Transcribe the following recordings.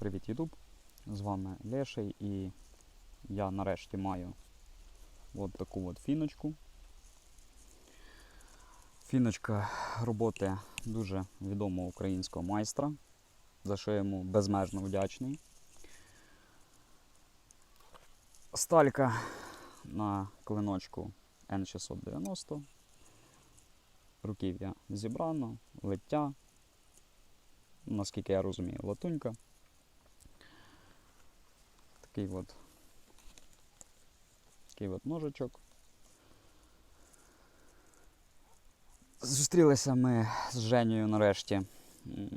Привіт, Ютуб! З вами Леший і я нарешті маю от таку от фіночку. Фіночка роботи дуже відомого українського майстра, за що йому безмежно вдячний. Сталька на клиночку N690. Руків'я зібрано, лиття. Наскільки я розумію, латунька. Такий от, такий от ножичок. Зустрілися ми з Женєю нарешті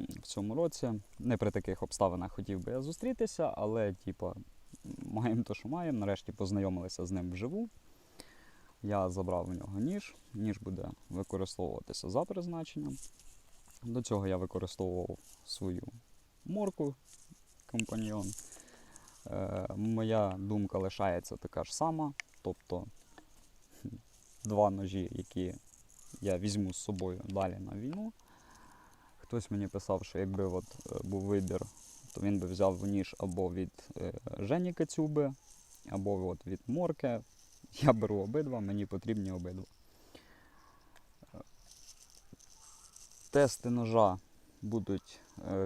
в цьому році. Не при таких обставинах хотів би я зустрітися, але типа, маємо то, що маємо. Нарешті познайомилися з ним вживу. Я забрав у нього ніж. Ніж буде використовуватися за призначенням. До цього я використовував свою морку компаньйон. Е, моя думка лишається така ж сама. Тобто два ножі, які я візьму з собою далі на війну. Хтось мені писав, що якби от е, був вибір, то він би взяв ніж або від е, Жені Кацюби, або от від Морки. Я беру обидва, мені потрібні обидва. Тести ножа будуть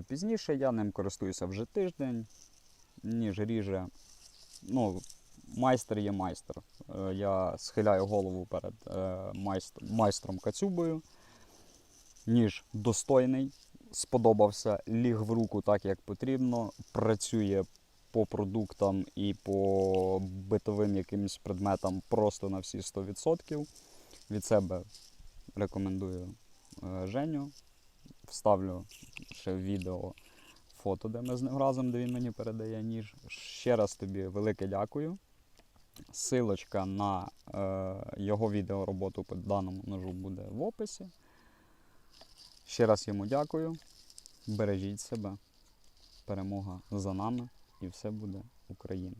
пізніше. Я ним користуюся вже тиждень. Ніж ріже. Ну, майстер є майстер. Е, Я схиляю голову перед е, майстром Кацюбою. Ніж достойний, сподобався, ліг в руку так, як потрібно, працює по продуктам і по битовим якимось предметам просто на всі 100%. Від себе рекомендую е, Женю. Вставлю ще відео фото, де ми з ним разом, де він мені передає ніж. Ще раз тобі велике дякую. Силочка на е, його відеороботу по даному ножу буде в описі. Ще раз йому дякую. Бережіть себе. Перемога за нами і все буде Україна.